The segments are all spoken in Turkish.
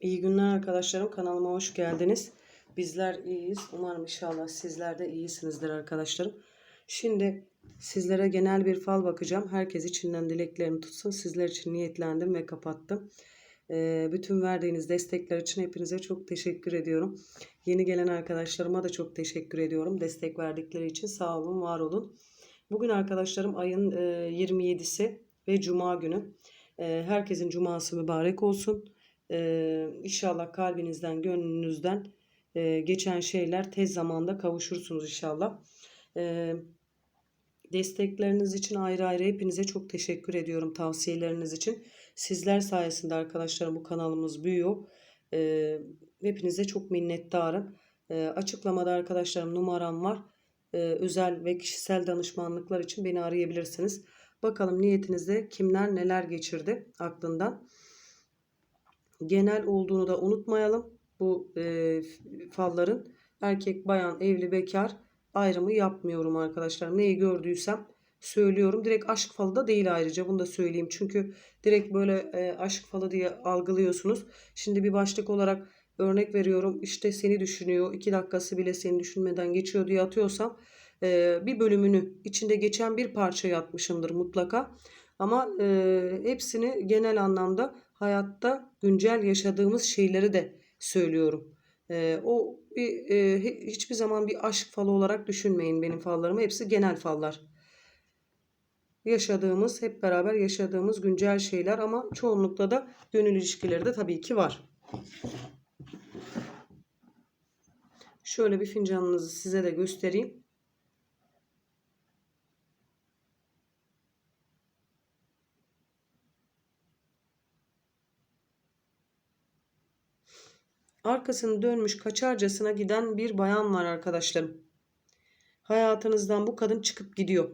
İyi günler arkadaşlarım. Kanalıma hoş geldiniz. Bizler iyiyiz. Umarım inşallah sizler de iyisinizdir arkadaşlarım. Şimdi sizlere genel bir fal bakacağım. Herkes içinden dileklerini tutsun. Sizler için niyetlendim ve kapattım. Ee, bütün verdiğiniz destekler için hepinize çok teşekkür ediyorum. Yeni gelen arkadaşlarıma da çok teşekkür ediyorum. Destek verdikleri için sağ olun, var olun. Bugün arkadaşlarım ayın e, 27'si ve Cuma günü. E, herkesin cuması mübarek olsun. Ee, inşallah kalbinizden, gönlünüzden e, geçen şeyler tez zamanda kavuşursunuz inşallah. Ee, destekleriniz için ayrı ayrı hepinize çok teşekkür ediyorum tavsiyeleriniz için. Sizler sayesinde arkadaşlarım bu kanalımız büyüyor. Ee, hepinize çok minnettarım. Ee, açıklamada arkadaşlarım numaram var. Ee, özel ve kişisel danışmanlıklar için beni arayabilirsiniz. Bakalım niyetinizde kimler neler geçirdi aklından genel olduğunu da unutmayalım. Bu e, falların erkek, bayan, evli, bekar ayrımı yapmıyorum arkadaşlar. Neyi gördüysem söylüyorum. Direkt aşk falı da değil ayrıca bunu da söyleyeyim. Çünkü direkt böyle e, aşk falı diye algılıyorsunuz. Şimdi bir başlık olarak örnek veriyorum. İşte seni düşünüyor. iki dakikası bile seni düşünmeden geçiyor diye atıyorsam e, bir bölümünü içinde geçen bir parçayı atmışımdır mutlaka. Ama e, hepsini genel anlamda hayatta güncel yaşadığımız şeyleri de söylüyorum. E, o bir, e, hiçbir zaman bir aşk falı olarak düşünmeyin benim fallarımı. Hepsi genel fallar. Yaşadığımız, hep beraber yaşadığımız güncel şeyler ama çoğunlukla da gönül ilişkileri de tabii ki var. Şöyle bir fincanınızı size de göstereyim. Arkasını dönmüş kaçarcasına giden bir bayan var arkadaşlarım. Hayatınızdan bu kadın çıkıp gidiyor.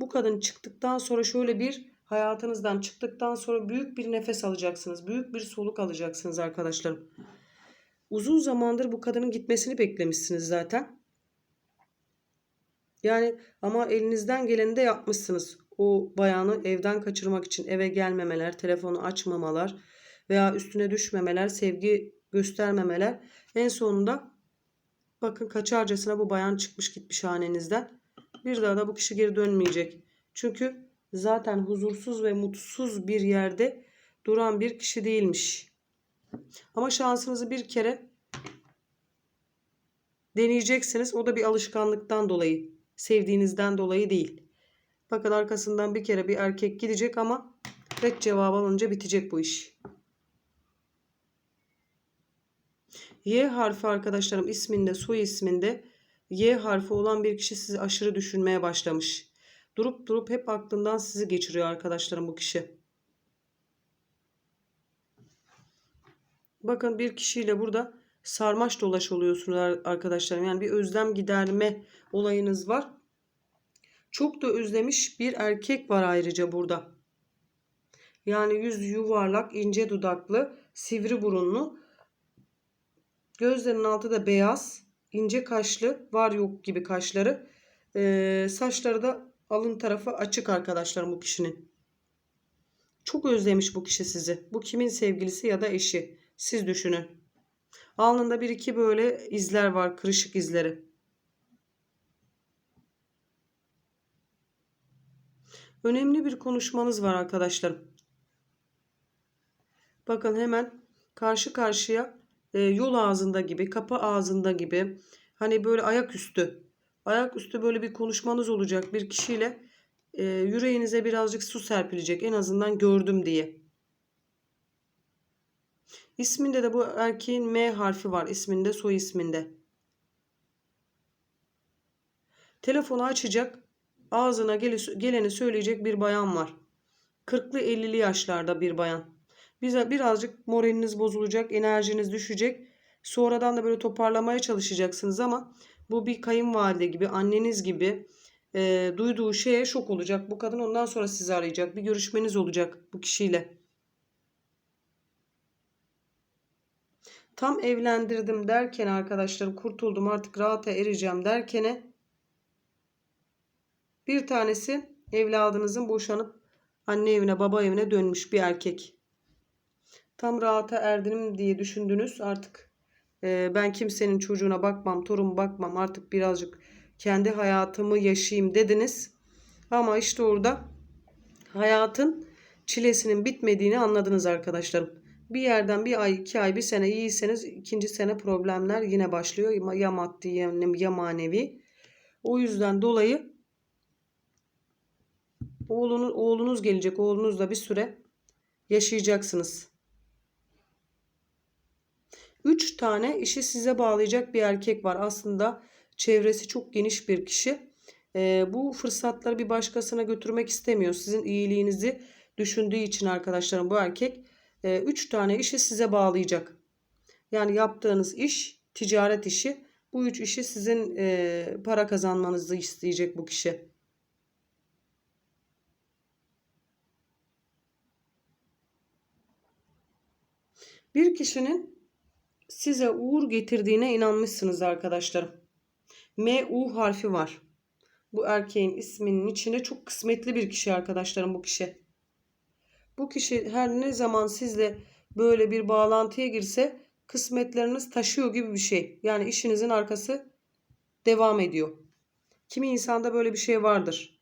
Bu kadın çıktıktan sonra şöyle bir hayatınızdan çıktıktan sonra büyük bir nefes alacaksınız. Büyük bir soluk alacaksınız arkadaşlarım. Uzun zamandır bu kadının gitmesini beklemişsiniz zaten. Yani ama elinizden geleni de yapmışsınız. O bayanı evden kaçırmak için eve gelmemeler, telefonu açmamalar veya üstüne düşmemeler, sevgi göstermemeler. En sonunda bakın kaçarcasına bu bayan çıkmış gitmiş hanenizden. Bir daha da bu kişi geri dönmeyecek. Çünkü zaten huzursuz ve mutsuz bir yerde duran bir kişi değilmiş. Ama şansınızı bir kere deneyeceksiniz. O da bir alışkanlıktan dolayı, sevdiğinizden dolayı değil. Bakın arkasından bir kere bir erkek gidecek ama red cevabı alınca bitecek bu iş. Y harfi arkadaşlarım isminde, soy isminde Y harfi olan bir kişi sizi aşırı düşünmeye başlamış. Durup durup hep aklından sizi geçiriyor arkadaşlarım bu kişi. Bakın bir kişiyle burada sarmaş dolaş oluyorsunuz arkadaşlarım. Yani bir özlem giderme olayınız var. Çok da özlemiş bir erkek var ayrıca burada. Yani yüz yuvarlak, ince dudaklı, sivri burunlu Gözlerinin altı da beyaz. ince kaşlı. Var yok gibi kaşları. Ee, saçları da alın tarafı açık arkadaşlar bu kişinin. Çok özlemiş bu kişi sizi. Bu kimin sevgilisi ya da eşi. Siz düşünün. Alnında bir iki böyle izler var. Kırışık izleri. Önemli bir konuşmanız var arkadaşlar. Bakın hemen karşı karşıya e, yol ağzında gibi, kapı ağzında gibi hani böyle ayaküstü ayaküstü böyle bir konuşmanız olacak bir kişiyle e, yüreğinize birazcık su serpilecek en azından gördüm diye. İsminde de bu erkeğin M harfi var isminde soy isminde. Telefonu açacak ağzına geleni söyleyecek bir bayan var. 40'lı 50'li yaşlarda bir bayan. Birazcık moraliniz bozulacak, enerjiniz düşecek. Sonradan da böyle toparlamaya çalışacaksınız ama bu bir kayınvalide gibi, anneniz gibi e, duyduğu şeye şok olacak. Bu kadın ondan sonra sizi arayacak. Bir görüşmeniz olacak bu kişiyle. Tam evlendirdim derken arkadaşlarım kurtuldum artık rahata ereceğim derkene bir tanesi evladınızın boşanıp anne evine baba evine dönmüş bir erkek. Tam rahata erdinim diye düşündünüz. Artık e, ben kimsenin çocuğuna bakmam, torun bakmam. Artık birazcık kendi hayatımı yaşayayım dediniz. Ama işte orada hayatın çilesinin bitmediğini anladınız arkadaşlarım. Bir yerden bir ay, iki ay, bir sene iyiyseniz ikinci sene problemler yine başlıyor. Ya maddi ya manevi. O yüzden dolayı oğlunuz, oğlunuz gelecek. Oğlunuzla bir süre yaşayacaksınız. Üç tane işi size bağlayacak bir erkek var. Aslında çevresi çok geniş bir kişi. Ee, bu fırsatları bir başkasına götürmek istemiyor. Sizin iyiliğinizi düşündüğü için arkadaşlarım bu erkek e, üç tane işi size bağlayacak. Yani yaptığınız iş ticaret işi. Bu üç işi sizin e, para kazanmanızı isteyecek bu kişi. Bir kişinin size uğur getirdiğine inanmışsınız arkadaşlarım. M U harfi var. Bu erkeğin isminin içinde çok kısmetli bir kişi arkadaşlarım bu kişi. Bu kişi her ne zaman sizle böyle bir bağlantıya girse kısmetleriniz taşıyor gibi bir şey. Yani işinizin arkası devam ediyor. Kimi insanda böyle bir şey vardır.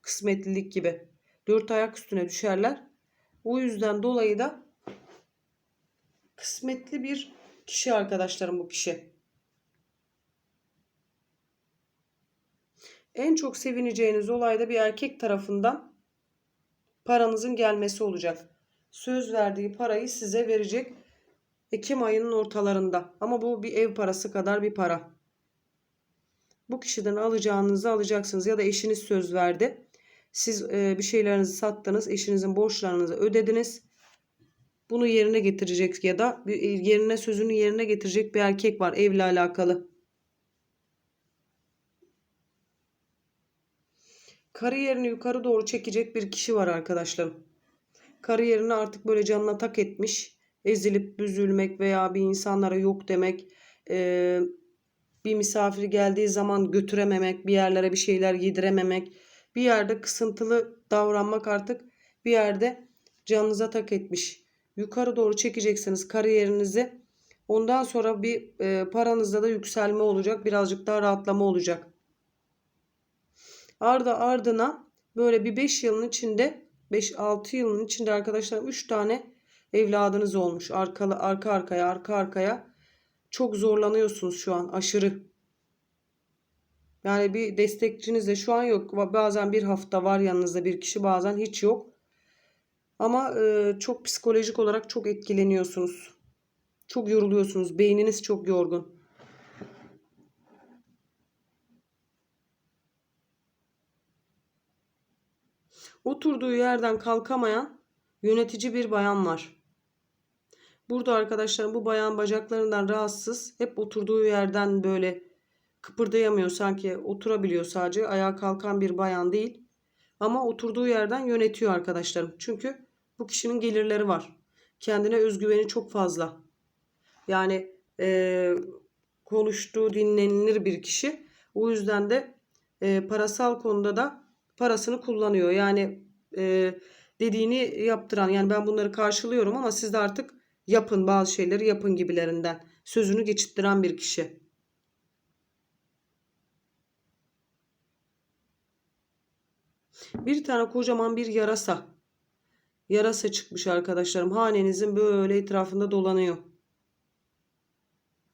Kısmetlilik gibi. Dört ayak üstüne düşerler. O yüzden dolayı da kısmetli bir kişi arkadaşlarım bu kişi. En çok sevineceğiniz olayda bir erkek tarafından paranızın gelmesi olacak. Söz verdiği parayı size verecek Ekim ayının ortalarında. Ama bu bir ev parası kadar bir para. Bu kişiden alacağınızı alacaksınız ya da eşiniz söz verdi. Siz e, bir şeylerinizi sattınız, eşinizin borçlarınızı ödediniz. Bunu yerine getirecek ya da bir, yerine sözünü yerine getirecek bir erkek var evle alakalı. Kariyerini yukarı doğru çekecek bir kişi var arkadaşlarım. Kariyerini artık böyle canına tak etmiş. Ezilip büzülmek veya bir insanlara yok demek. Ee, bir misafir geldiği zaman götürememek. Bir yerlere bir şeyler yedirememek. Bir yerde kısıntılı davranmak artık bir yerde canınıza tak etmiş. Yukarı doğru çekeceksiniz kariyerinizi. Ondan sonra bir e, paranızda da yükselme olacak. Birazcık daha rahatlama olacak. Arda ardına böyle bir 5 yılın içinde 5-6 yılın içinde arkadaşlar 3 tane evladınız olmuş. Arkalı, arka arkaya arka arkaya. Çok zorlanıyorsunuz şu an aşırı. Yani bir destekçiniz de şu an yok. Bazen bir hafta var yanınızda bir kişi bazen hiç yok. Ama e, çok psikolojik olarak çok etkileniyorsunuz. Çok yoruluyorsunuz. Beyniniz çok yorgun. Oturduğu yerden kalkamayan yönetici bir bayan var. Burada arkadaşlar bu bayan bacaklarından rahatsız. Hep oturduğu yerden böyle kıpırdayamıyor sanki oturabiliyor sadece. Ayağa kalkan bir bayan değil. Ama oturduğu yerden yönetiyor arkadaşlarım. Çünkü bu kişinin gelirleri var. Kendine özgüveni çok fazla. Yani e, konuştuğu dinlenilir bir kişi. O yüzden de e, parasal konuda da parasını kullanıyor. Yani e, dediğini yaptıran yani ben bunları karşılıyorum ama siz de artık yapın bazı şeyleri yapın gibilerinden. Sözünü geçittiren bir kişi. Bir tane kocaman bir yarasa. Yarasa çıkmış arkadaşlarım. Hanenizin böyle etrafında dolanıyor.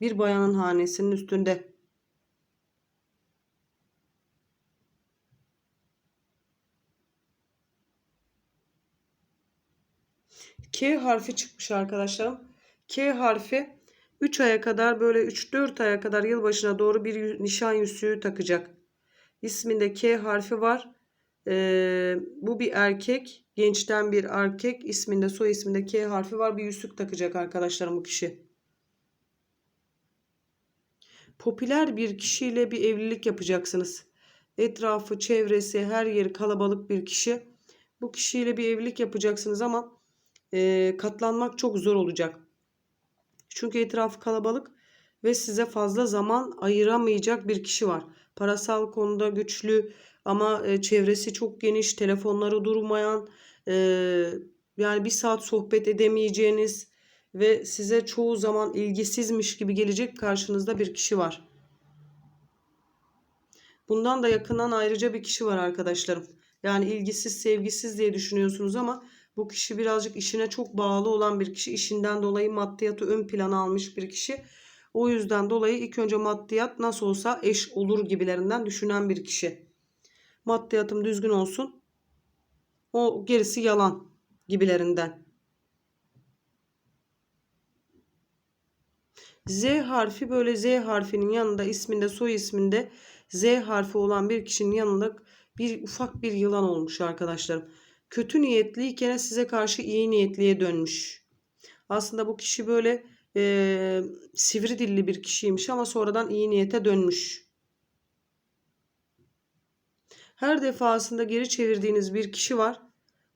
Bir bayanın hanesinin üstünde. K harfi çıkmış arkadaşlarım. K harfi 3 aya kadar böyle 3-4 aya kadar yılbaşına doğru bir nişan yüzüğü takacak. İsminde K harfi var. Bu bir erkek. Gençten bir erkek. isminde soy isminde K harfi var. Bir yüzük takacak arkadaşlarım bu kişi. Popüler bir kişiyle bir evlilik yapacaksınız. Etrafı, çevresi, her yeri kalabalık bir kişi. Bu kişiyle bir evlilik yapacaksınız ama e, katlanmak çok zor olacak. Çünkü etrafı kalabalık ve size fazla zaman ayıramayacak bir kişi var. Parasal konuda güçlü ama e, çevresi çok geniş, telefonları durmayan, e, yani bir saat sohbet edemeyeceğiniz, ve size çoğu zaman ilgisizmiş gibi gelecek karşınızda bir kişi var. Bundan da yakından ayrıca bir kişi var arkadaşlarım. Yani ilgisiz, sevgisiz diye düşünüyorsunuz ama bu kişi birazcık işine çok bağlı olan bir kişi. İşinden dolayı maddiyatı ön plana almış bir kişi. O yüzden dolayı ilk önce maddiyat nasıl olsa eş olur gibilerinden düşünen bir kişi. Maddiyatım düzgün olsun. O gerisi yalan gibilerinden. Z harfi böyle Z harfinin yanında isminde soy isminde Z harfi olan bir kişinin yanında bir ufak bir yılan olmuş arkadaşlarım. Kötü niyetliyken size karşı iyi niyetliye dönmüş. Aslında bu kişi böyle e, sivri dilli bir kişiymiş ama sonradan iyi niyete dönmüş. Her defasında geri çevirdiğiniz bir kişi var.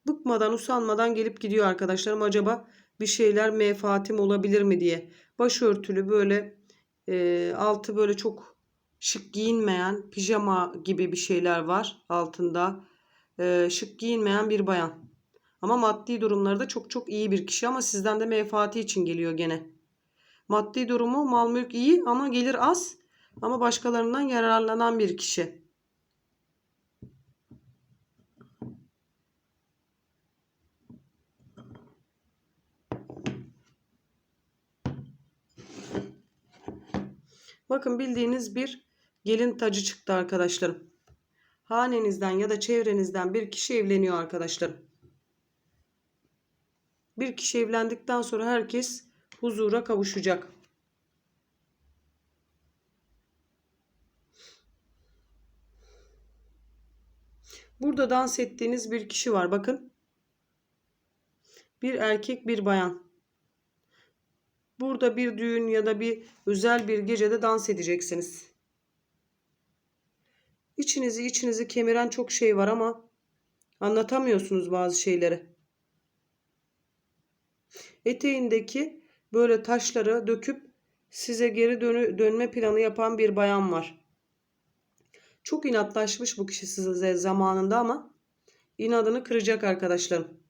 Bıkmadan usanmadan gelip gidiyor arkadaşlarım. Acaba bir şeyler menfaatim olabilir mi diye. Başörtülü böyle e, altı böyle çok şık giyinmeyen pijama gibi bir şeyler var altında. E, şık giyinmeyen bir bayan. Ama maddi durumları da çok çok iyi bir kişi ama sizden de menfaati için geliyor gene. Maddi durumu mal mülk iyi ama gelir az ama başkalarından yararlanan bir kişi. Bakın bildiğiniz bir gelin tacı çıktı arkadaşlarım. Hanenizden ya da çevrenizden bir kişi evleniyor arkadaşlarım. Bir kişi evlendikten sonra herkes huzura kavuşacak. Burada dans ettiğiniz bir kişi var. Bakın. Bir erkek bir bayan. Burada bir düğün ya da bir özel bir gecede dans edeceksiniz. İçinizi içinizi kemiren çok şey var ama anlatamıyorsunuz bazı şeyleri. Eteğindeki böyle taşları döküp size geri dönü, dönme planı yapan bir bayan var. Çok inatlaşmış bu kişi size zamanında ama inadını kıracak arkadaşlarım.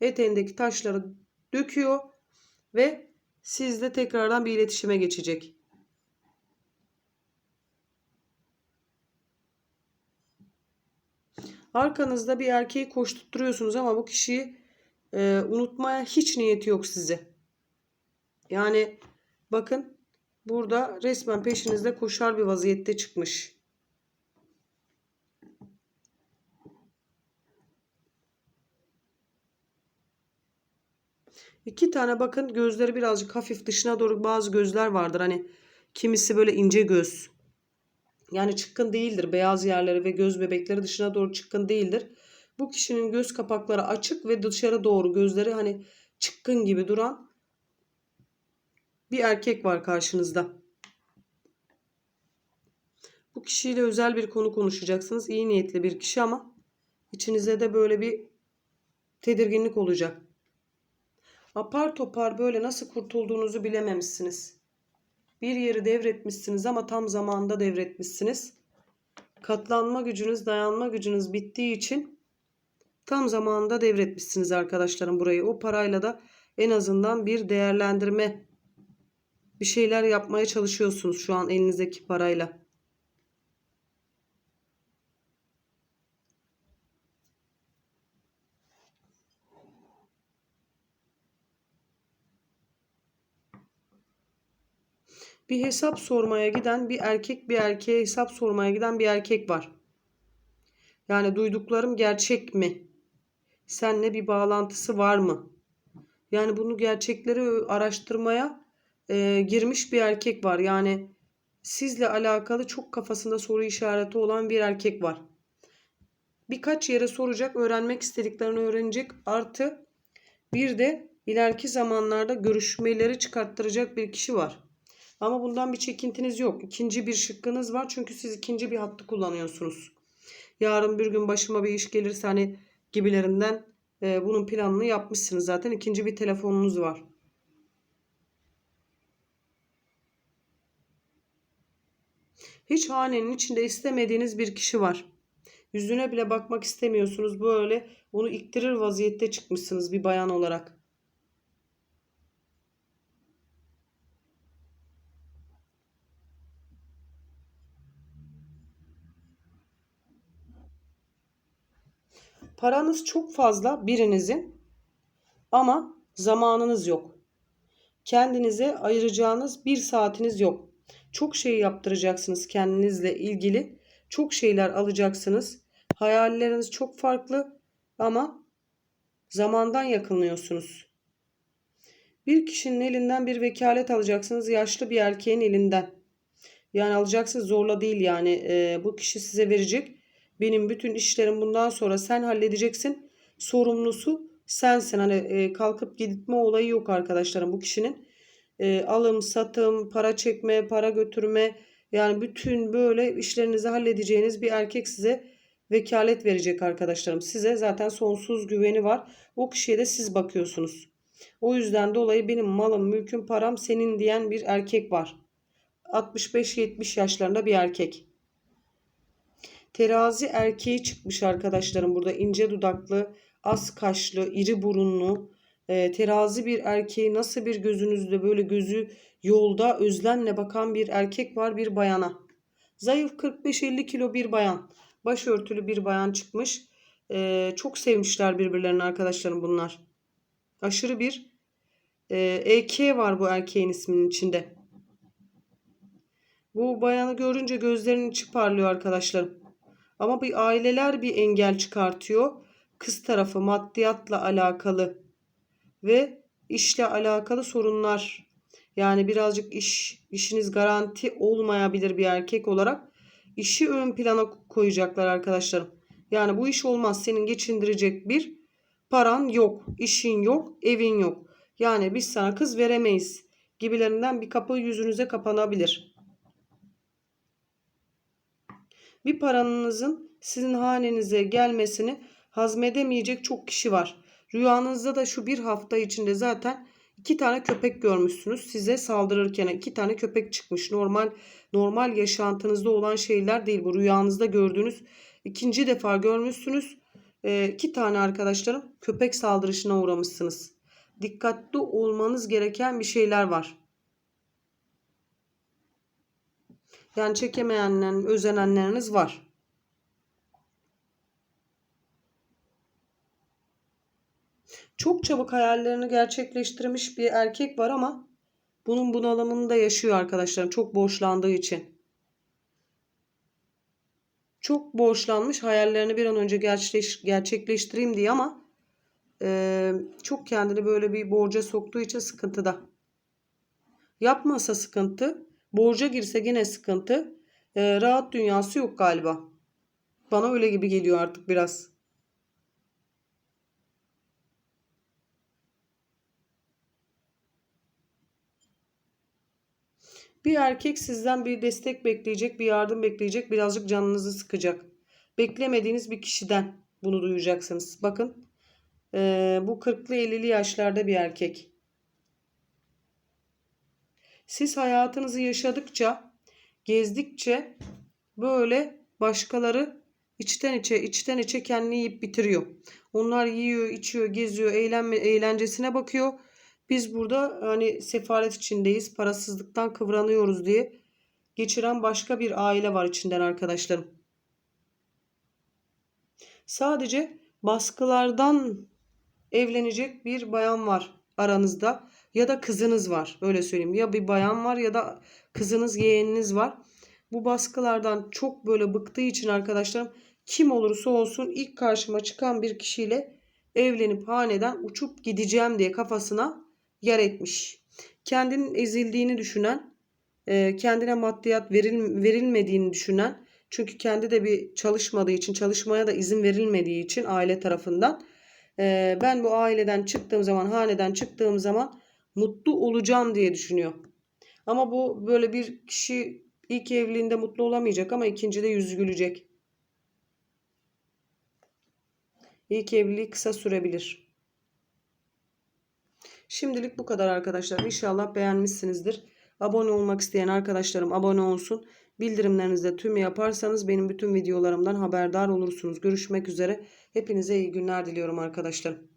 Eteğindeki taşları döküyor ve sizle tekrardan bir iletişime geçecek. Arkanızda bir erkeği koşturtuyorsunuz ama bu kişiyi e, unutmaya hiç niyeti yok sizi. Yani bakın burada resmen peşinizde koşar bir vaziyette çıkmış. İki tane bakın gözleri birazcık hafif dışına doğru bazı gözler vardır. Hani kimisi böyle ince göz. Yani çıkkın değildir. Beyaz yerleri ve göz bebekleri dışına doğru çıkkın değildir. Bu kişinin göz kapakları açık ve dışarı doğru gözleri hani çıkkın gibi duran bir erkek var karşınızda. Bu kişiyle özel bir konu konuşacaksınız. İyi niyetli bir kişi ama içinize de böyle bir tedirginlik olacak. Apar topar böyle nasıl kurtulduğunuzu bilememişsiniz. Bir yeri devretmişsiniz ama tam zamanında devretmişsiniz. Katlanma gücünüz, dayanma gücünüz bittiği için tam zamanında devretmişsiniz arkadaşlarım burayı. O parayla da en azından bir değerlendirme bir şeyler yapmaya çalışıyorsunuz şu an elinizdeki parayla. Bir hesap sormaya giden bir erkek bir erkeğe hesap sormaya giden bir erkek var. Yani duyduklarım gerçek mi? Seninle bir bağlantısı var mı? Yani bunu gerçekleri araştırmaya e, girmiş bir erkek var. Yani sizle alakalı çok kafasında soru işareti olan bir erkek var. Birkaç yere soracak, öğrenmek istediklerini öğrenecek. Artı bir de ileriki zamanlarda görüşmeleri çıkarttıracak bir kişi var. Ama bundan bir çekintiniz yok. İkinci bir şıkkınız var. Çünkü siz ikinci bir hattı kullanıyorsunuz. Yarın bir gün başıma bir iş gelirse hani gibilerinden e, bunun planını yapmışsınız zaten. İkinci bir telefonunuz var. Hiç hanenin içinde istemediğiniz bir kişi var. Yüzüne bile bakmak istemiyorsunuz. Böyle onu iktirir vaziyette çıkmışsınız bir bayan olarak. Paranız çok fazla birinizin ama zamanınız yok. Kendinize ayıracağınız bir saatiniz yok. Çok şey yaptıracaksınız kendinizle ilgili. Çok şeyler alacaksınız. Hayalleriniz çok farklı ama zamandan yakınıyorsunuz. Bir kişinin elinden bir vekalet alacaksınız yaşlı bir erkeğin elinden. Yani alacaksınız zorla değil yani e, bu kişi size verecek. Benim bütün işlerim bundan sonra sen halledeceksin. Sorumlusu sensin. Hani e, kalkıp gitme olayı yok arkadaşlarım bu kişinin. E, alım, satım, para çekme, para götürme yani bütün böyle işlerinizi halledeceğiniz bir erkek size vekalet verecek arkadaşlarım. Size zaten sonsuz güveni var. O kişiye de siz bakıyorsunuz. O yüzden dolayı benim malım, mülküm, param senin diyen bir erkek var. 65-70 yaşlarında bir erkek. Terazi erkeği çıkmış arkadaşlarım burada ince dudaklı, az kaşlı, iri burunlu, e, terazi bir erkeği nasıl bir gözünüzde böyle gözü yolda özlemle bakan bir erkek var bir bayana. Zayıf 45-50 kilo bir bayan. Başörtülü bir bayan çıkmış. E, çok sevmişler birbirlerini arkadaşlarım bunlar. Aşırı bir e, EK var bu erkeğin isminin içinde. Bu bayanı görünce gözlerinin içi parlıyor arkadaşlarım. Ama bir aileler bir engel çıkartıyor. Kız tarafı maddiyatla alakalı ve işle alakalı sorunlar. Yani birazcık iş işiniz garanti olmayabilir bir erkek olarak işi ön plana koyacaklar arkadaşlarım. Yani bu iş olmaz. Senin geçindirecek bir paran yok, işin yok, evin yok. Yani biz sana kız veremeyiz gibilerinden bir kapı yüzünüze kapanabilir. Bir paranızın sizin hanenize gelmesini hazmedemeyecek çok kişi var. Rüyanızda da şu bir hafta içinde zaten iki tane köpek görmüşsünüz. Size saldırırken iki tane köpek çıkmış. Normal normal yaşantınızda olan şeyler değil bu. Rüyanızda gördüğünüz ikinci defa görmüşsünüz. Ee, iki tane arkadaşlarım köpek saldırışına uğramışsınız. Dikkatli olmanız gereken bir şeyler var. Yani çekemeyenlerin, özenenleriniz var. Çok çabuk hayallerini gerçekleştirmiş bir erkek var ama bunun bunalımını da yaşıyor arkadaşlarım. Çok borçlandığı için. Çok borçlanmış hayallerini bir an önce gerçekleş, gerçekleştireyim diye ama e, çok kendini böyle bir borca soktuğu için sıkıntıda. Yapmasa sıkıntı. Borca girse yine sıkıntı. E, rahat dünyası yok galiba. Bana öyle gibi geliyor artık biraz. Bir erkek sizden bir destek bekleyecek, bir yardım bekleyecek, birazcık canınızı sıkacak. Beklemediğiniz bir kişiden bunu duyacaksınız. Bakın ee, bu 40'lı 50'li yaşlarda bir erkek. Siz hayatınızı yaşadıkça, gezdikçe böyle başkaları içten içe, içten içe kendini yiyip bitiriyor. Onlar yiyor, içiyor, geziyor, eğlenme, eğlencesine bakıyor. Biz burada hani sefalet içindeyiz, parasızlıktan kıvranıyoruz diye geçiren başka bir aile var içinden arkadaşlarım. Sadece baskılardan evlenecek bir bayan var aranızda ya da kızınız var öyle söyleyeyim ya bir bayan var ya da kızınız yeğeniniz var. Bu baskılardan çok böyle bıktığı için arkadaşlarım kim olursa olsun ilk karşıma çıkan bir kişiyle evlenip haneden uçup gideceğim diye kafasına yer etmiş. Kendinin ezildiğini düşünen, e, kendine maddiyat veril, verilmediğini düşünen, çünkü kendi de bir çalışmadığı için, çalışmaya da izin verilmediği için aile tarafından e, ben bu aileden çıktığım zaman, haneden çıktığım zaman mutlu olacağım diye düşünüyor. Ama bu böyle bir kişi ilk evliliğinde mutlu olamayacak ama ikincide yüzü gülecek. İlk evliliği kısa sürebilir. Şimdilik bu kadar arkadaşlar. İnşallah beğenmişsinizdir. Abone olmak isteyen arkadaşlarım abone olsun. Bildirimlerinizde tüm yaparsanız benim bütün videolarımdan haberdar olursunuz. Görüşmek üzere. Hepinize iyi günler diliyorum arkadaşlarım.